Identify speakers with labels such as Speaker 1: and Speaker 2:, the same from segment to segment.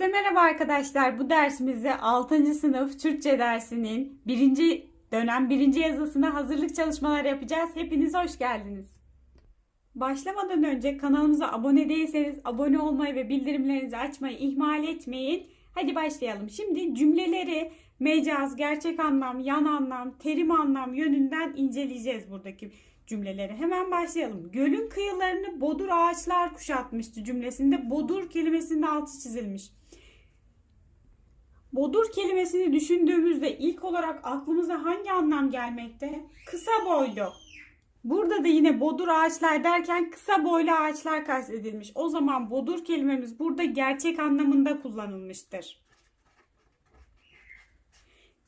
Speaker 1: Herkese merhaba arkadaşlar. Bu dersimizde 6. sınıf Türkçe dersinin 1. dönem 1. yazısına hazırlık çalışmaları yapacağız. Hepiniz hoş geldiniz. Başlamadan önce kanalımıza abone değilseniz abone olmayı ve bildirimlerinizi açmayı ihmal etmeyin. Hadi başlayalım. Şimdi cümleleri mecaz, gerçek anlam, yan anlam, terim anlam yönünden inceleyeceğiz buradaki cümleleri. Hemen başlayalım. Gölün kıyılarını bodur ağaçlar kuşatmıştı cümlesinde bodur kelimesinin altı çizilmiş. Bodur kelimesini düşündüğümüzde ilk olarak aklımıza hangi anlam gelmekte? Kısa boylu. Burada da yine bodur ağaçlar derken kısa boylu ağaçlar kastedilmiş. O zaman bodur kelimemiz burada gerçek anlamında kullanılmıştır.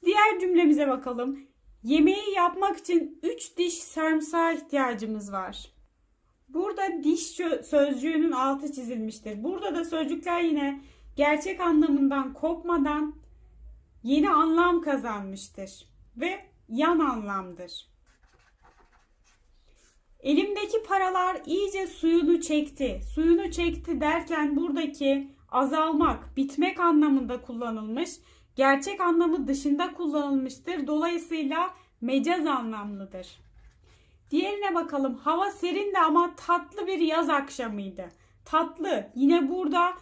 Speaker 1: Diğer cümlemize bakalım. Yemeği yapmak için 3 diş sarımsağa ihtiyacımız var. Burada diş sözcüğünün altı çizilmiştir. Burada da sözcükler yine gerçek anlamından kopmadan yeni anlam kazanmıştır ve yan anlamdır. Elimdeki paralar iyice suyunu çekti. Suyunu çekti derken buradaki azalmak, bitmek anlamında kullanılmış. Gerçek anlamı dışında kullanılmıştır. Dolayısıyla mecaz anlamlıdır. Diğerine bakalım. Hava serindi ama tatlı bir yaz akşamıydı. Tatlı yine burada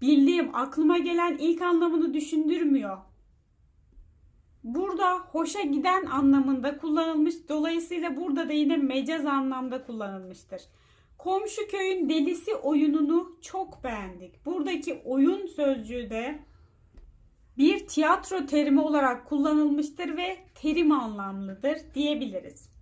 Speaker 1: bildiğim aklıma gelen ilk anlamını düşündürmüyor. Burada hoşa giden anlamında kullanılmış. Dolayısıyla burada da yine mecaz anlamda kullanılmıştır. Komşu köyün delisi oyununu çok beğendik. Buradaki oyun sözcüğü de bir tiyatro terimi olarak kullanılmıştır ve terim anlamlıdır diyebiliriz.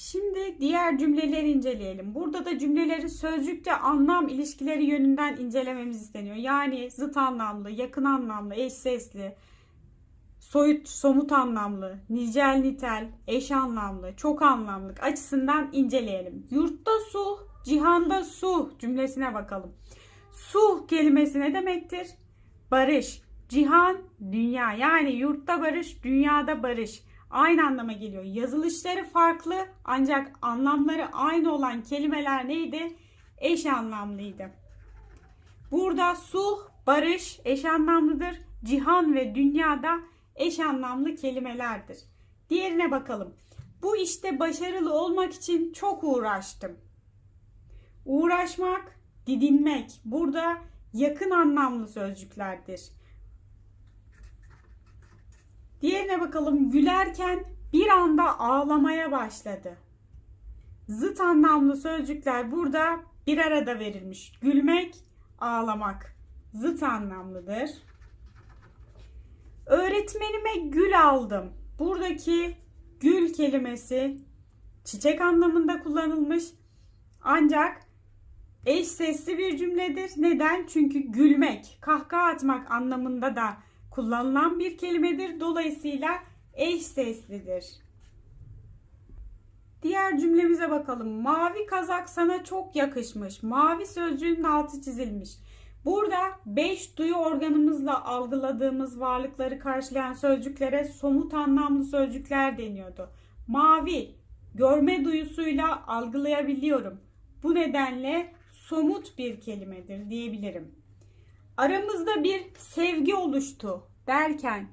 Speaker 1: Şimdi diğer cümleleri inceleyelim. Burada da cümleleri sözcükte anlam ilişkileri yönünden incelememiz isteniyor. Yani zıt anlamlı, yakın anlamlı, eş sesli, soyut, somut anlamlı, nicel nitel, eş anlamlı, çok anlamlık açısından inceleyelim. Yurtta su, cihanda su cümlesine bakalım. Su kelimesi ne demektir? Barış, cihan, dünya. Yani yurtta barış, dünyada barış. Aynı anlama geliyor. Yazılışları farklı ancak anlamları aynı olan kelimeler neydi? Eş anlamlıydı. Burada sulh, barış eş anlamlıdır. Cihan ve dünyada eş anlamlı kelimelerdir. Diğerine bakalım. Bu işte başarılı olmak için çok uğraştım. Uğraşmak, didinmek burada yakın anlamlı sözcüklerdir. Diğerine bakalım. Gülerken bir anda ağlamaya başladı. Zıt anlamlı sözcükler burada bir arada verilmiş. Gülmek, ağlamak zıt anlamlıdır. Öğretmenime gül aldım. Buradaki gül kelimesi çiçek anlamında kullanılmış. Ancak eş sesli bir cümledir. Neden? Çünkü gülmek, kahkaha atmak anlamında da kullanılan bir kelimedir. Dolayısıyla eş seslidir. Diğer cümlemize bakalım. Mavi kazak sana çok yakışmış. Mavi sözcüğünün altı çizilmiş. Burada beş duyu organımızla algıladığımız varlıkları karşılayan sözcüklere somut anlamlı sözcükler deniyordu. Mavi, görme duyusuyla algılayabiliyorum. Bu nedenle somut bir kelimedir diyebilirim. Aramızda bir sevgi oluştu derken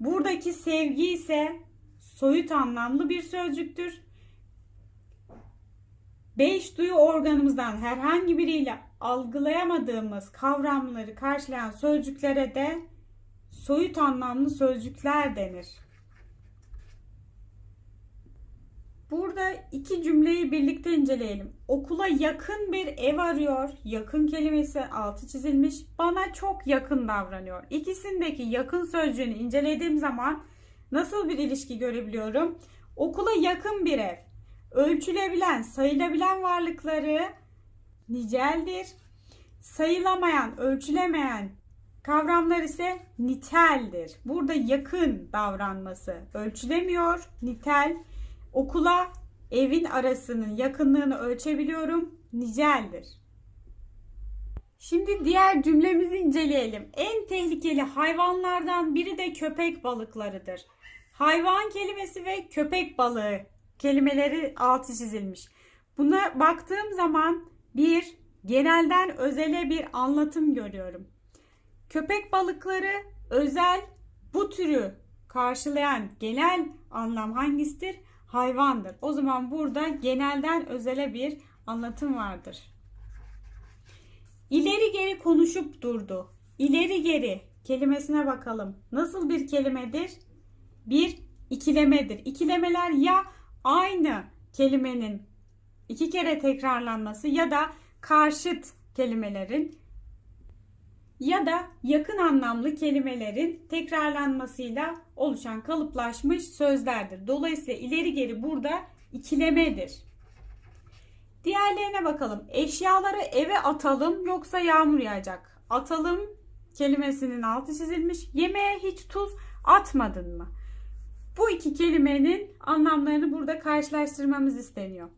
Speaker 1: buradaki sevgi ise soyut anlamlı bir sözcüktür. Beş duyu organımızdan herhangi biriyle algılayamadığımız kavramları karşılayan sözcüklere de soyut anlamlı sözcükler denir. Burada iki cümleyi birlikte inceleyelim. Okula yakın bir ev arıyor. Yakın kelimesi altı çizilmiş. Bana çok yakın davranıyor. İkisindeki yakın sözcüğünü incelediğim zaman nasıl bir ilişki görebiliyorum? Okula yakın bir ev. Ölçülebilen, sayılabilen varlıkları niceldir. Sayılamayan, ölçülemeyen kavramlar ise niteldir. Burada yakın davranması ölçülemiyor, nitel okula evin arasının yakınlığını ölçebiliyorum. Niceldir. Şimdi diğer cümlemizi inceleyelim. En tehlikeli hayvanlardan biri de köpek balıklarıdır. Hayvan kelimesi ve köpek balığı kelimeleri altı çizilmiş. Buna baktığım zaman bir genelden özele bir anlatım görüyorum. Köpek balıkları özel bu türü karşılayan genel anlam hangisidir? Hayvandır. O zaman burada genelden özele bir anlatım vardır. İleri geri konuşup durdu. İleri geri kelimesine bakalım. Nasıl bir kelimedir? Bir ikilemedir. İkilemeler ya aynı kelimenin iki kere tekrarlanması ya da karşıt kelimelerin ya da yakın anlamlı kelimelerin tekrarlanmasıyla oluşan kalıplaşmış sözlerdir. Dolayısıyla ileri geri burada ikilemedir. Diğerlerine bakalım. Eşyaları eve atalım yoksa yağmur yağacak. Atalım kelimesinin altı çizilmiş. Yemeğe hiç tuz atmadın mı? Bu iki kelimenin anlamlarını burada karşılaştırmamız isteniyor.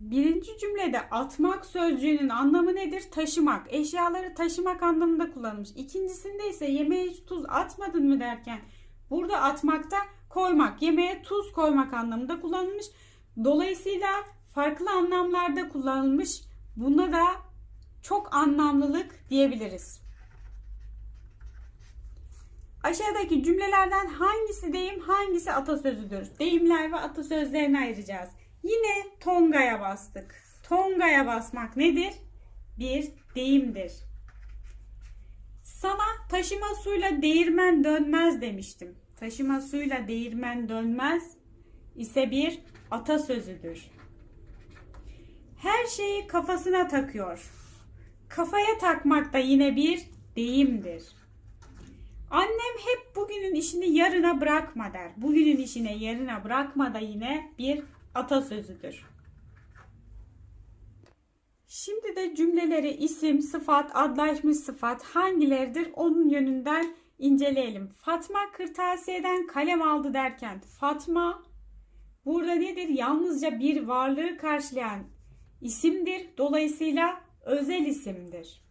Speaker 1: Birinci cümlede atmak sözcüğünün anlamı nedir? Taşımak. Eşyaları taşımak anlamında kullanılmış. İkincisinde ise yemeğe hiç tuz atmadın mı derken burada atmakta koymak, yemeğe tuz koymak anlamında kullanılmış. Dolayısıyla farklı anlamlarda kullanılmış. Buna da çok anlamlılık diyebiliriz. Aşağıdaki cümlelerden hangisi deyim, hangisi atasözüdür? Deyimler ve atasözlerini ayıracağız. Yine Tonga'ya bastık. Tonga'ya basmak nedir? Bir deyimdir. Sana taşıma suyla değirmen dönmez demiştim. Taşıma suyla değirmen dönmez ise bir atasözüdür. Her şeyi kafasına takıyor. Kafaya takmak da yine bir deyimdir. Annem hep bugünün işini yarına bırakma der. Bugünün işine yarına bırakma da yine bir atasözüdür. Şimdi de cümleleri isim, sıfat, adlaşmış sıfat hangileridir onun yönünden inceleyelim. Fatma kırtasiyeden kalem aldı derken Fatma burada nedir? Yalnızca bir varlığı karşılayan isimdir. Dolayısıyla özel isimdir.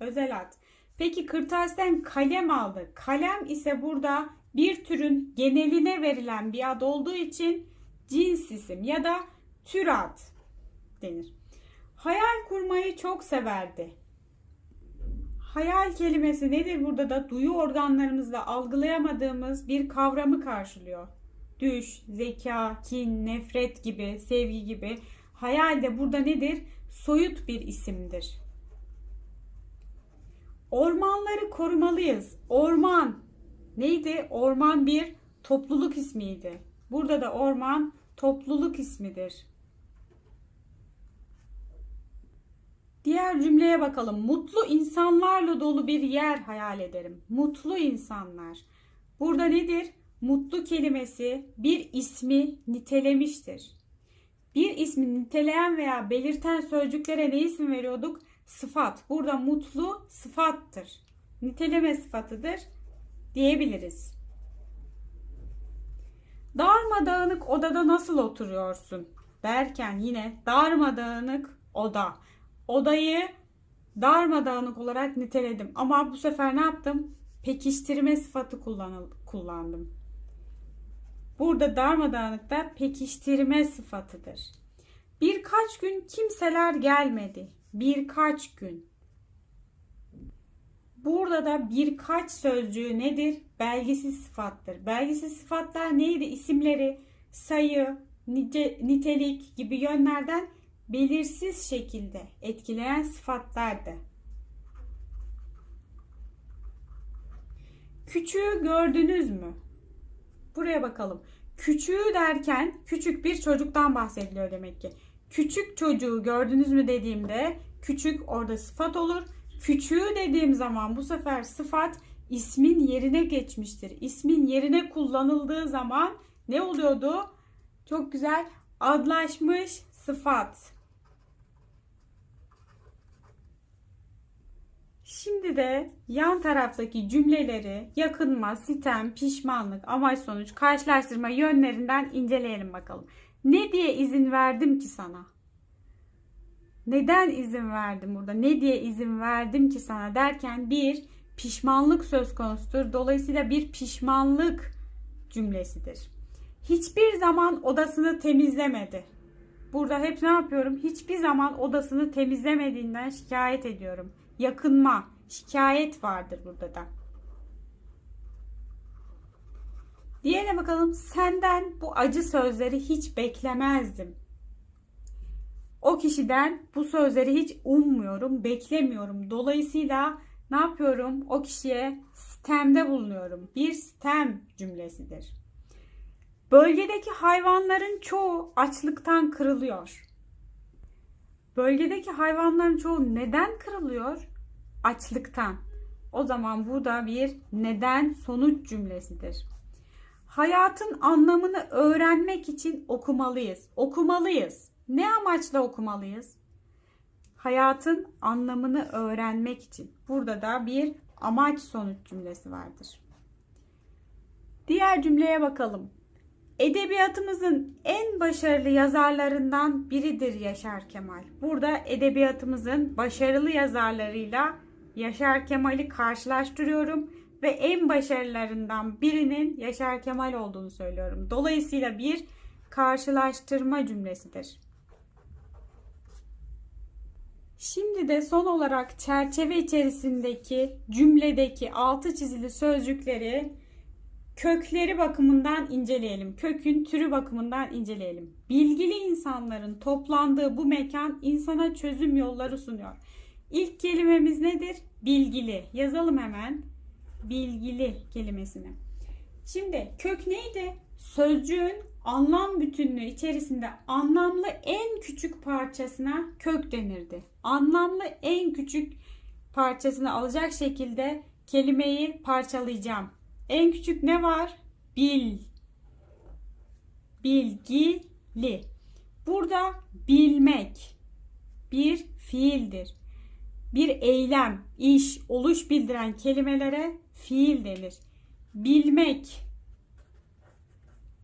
Speaker 1: Özel ad. Peki kırtasiyeden kalem aldı. Kalem ise burada bir türün geneline verilen bir ad olduğu için cins isim ya da tür ad denir. Hayal kurmayı çok severdi. Hayal kelimesi nedir burada da duyu organlarımızla algılayamadığımız bir kavramı karşılıyor. Düş, zeka, kin, nefret gibi, sevgi gibi. Hayal de burada nedir? Soyut bir isimdir. Ormanları korumalıyız. Orman neydi? Orman bir topluluk ismiydi. Burada da orman topluluk ismidir. Diğer cümleye bakalım. Mutlu insanlarla dolu bir yer hayal ederim. Mutlu insanlar. Burada nedir? Mutlu kelimesi bir ismi nitelemiştir. Bir ismi niteleyen veya belirten sözcüklere ne isim veriyorduk? Sıfat. Burada mutlu sıfattır. Niteleme sıfatıdır diyebiliriz. Darmadağınık odada nasıl oturuyorsun? Derken yine darmadağınık oda. Odayı darmadağınık olarak niteledim. Ama bu sefer ne yaptım? Pekiştirme sıfatı kullandım. Burada darmadağınıkta pekiştirme sıfatıdır. Birkaç gün kimseler gelmedi. Birkaç gün. Burada da birkaç sözcüğü nedir? Belgesiz sıfattır. Belgesiz sıfatlar neydi? İsimleri, sayı, nice, nitelik gibi yönlerden belirsiz şekilde etkileyen sıfatlardı. Küçüğü gördünüz mü? Buraya bakalım. Küçüğü derken küçük bir çocuktan bahsediliyor demek ki. Küçük çocuğu gördünüz mü dediğimde küçük orada sıfat olur. Küçüğü dediğim zaman bu sefer sıfat ismin yerine geçmiştir. İsmin yerine kullanıldığı zaman ne oluyordu? Çok güzel adlaşmış sıfat. Şimdi de yan taraftaki cümleleri yakınma, sitem, pişmanlık, amaç sonuç, karşılaştırma yönlerinden inceleyelim bakalım. Ne diye izin verdim ki sana? Neden izin verdim burada? Ne diye izin verdim ki sana derken bir pişmanlık söz konusudur. Dolayısıyla bir pişmanlık cümlesidir. Hiçbir zaman odasını temizlemedi. Burada hep ne yapıyorum? Hiçbir zaman odasını temizlemediğinden şikayet ediyorum. Yakınma, Şikayet vardır burada da. Diğerine bakalım. Senden bu acı sözleri hiç beklemezdim. O kişiden bu sözleri hiç ummuyorum, beklemiyorum. Dolayısıyla ne yapıyorum? O kişiye sitemde bulunuyorum. Bir sitem cümlesidir. Bölgedeki hayvanların çoğu açlıktan kırılıyor. Bölgedeki hayvanların çoğu neden kırılıyor? Açlıktan. O zaman bu da bir neden sonuç cümlesidir. Hayatın anlamını öğrenmek için okumalıyız. Okumalıyız. Ne amaçla okumalıyız? Hayatın anlamını öğrenmek için. Burada da bir amaç sonuç cümlesi vardır. Diğer cümleye bakalım. Edebiyatımızın en başarılı yazarlarından biridir Yaşar Kemal. Burada edebiyatımızın başarılı yazarlarıyla Yaşar Kemal'i karşılaştırıyorum ve en başarılarından birinin Yaşar Kemal olduğunu söylüyorum. Dolayısıyla bir karşılaştırma cümlesidir. Şimdi de son olarak çerçeve içerisindeki cümledeki altı çizili sözcükleri kökleri bakımından inceleyelim. Kökün türü bakımından inceleyelim. Bilgili insanların toplandığı bu mekan insana çözüm yolları sunuyor. İlk kelimemiz nedir? Bilgili. Yazalım hemen. Bilgili kelimesini. Şimdi kök neydi? Sözcüğün anlam bütünlüğü içerisinde anlamlı en küçük parçasına kök denirdi. Anlamlı en küçük parçasını alacak şekilde kelimeyi parçalayacağım. En küçük ne var? Bil. Bilgili. Burada bilmek bir fiildir. Bir eylem, iş, oluş bildiren kelimelere fiil denir. Bilmek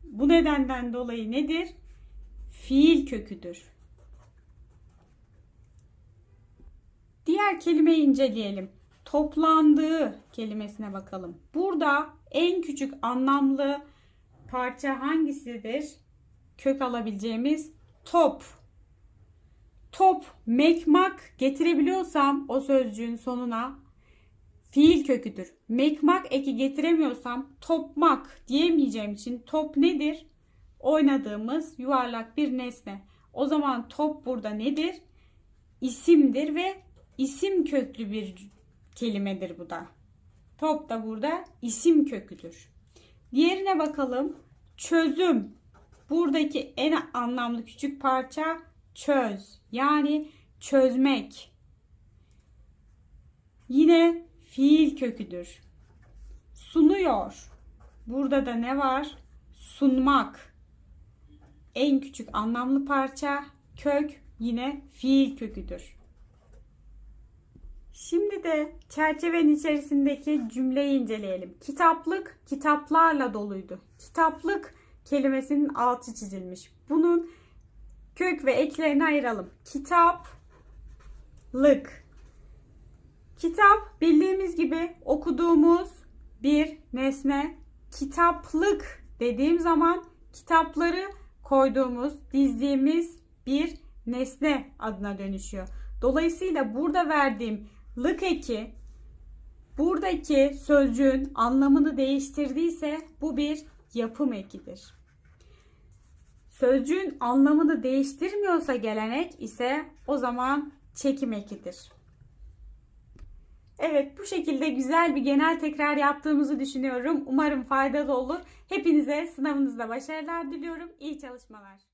Speaker 1: bu nedenden dolayı nedir? Fiil köküdür. Diğer kelimeyi inceleyelim. Toplandığı kelimesine bakalım. Burada en küçük anlamlı parça hangisidir? Kök alabileceğimiz top. Top, mekmak getirebiliyorsam o sözcüğün sonuna fiil köküdür. Mekmak eki getiremiyorsam topmak diyemeyeceğim için top nedir? Oynadığımız yuvarlak bir nesne. O zaman top burada nedir? İsimdir ve isim köklü bir kelimedir bu da. Top da burada isim köküdür. Diğerine bakalım. Çözüm. Buradaki en anlamlı küçük parça çöz. Yani çözmek. Yine fiil köküdür. Sunuyor. Burada da ne var? Sunmak. En küçük anlamlı parça kök yine fiil köküdür. Şimdi de çerçevenin içerisindeki cümleyi inceleyelim. Kitaplık kitaplarla doluydu. Kitaplık kelimesinin altı çizilmiş. Bunun kök ve eklerini ayıralım. Kitaplık. Kitap bildiğimiz gibi okuduğumuz bir nesne. Kitaplık dediğim zaman kitapları koyduğumuz, dizdiğimiz bir nesne adına dönüşüyor. Dolayısıyla burada verdiğim lık eki buradaki sözcüğün anlamını değiştirdiyse bu bir yapım ekidir. Sözcüğün anlamını değiştirmiyorsa gelenek ise o zaman çekim ekidir. Evet bu şekilde güzel bir genel tekrar yaptığımızı düşünüyorum. Umarım faydalı olur. Hepinize sınavınızda başarılar diliyorum. İyi çalışmalar.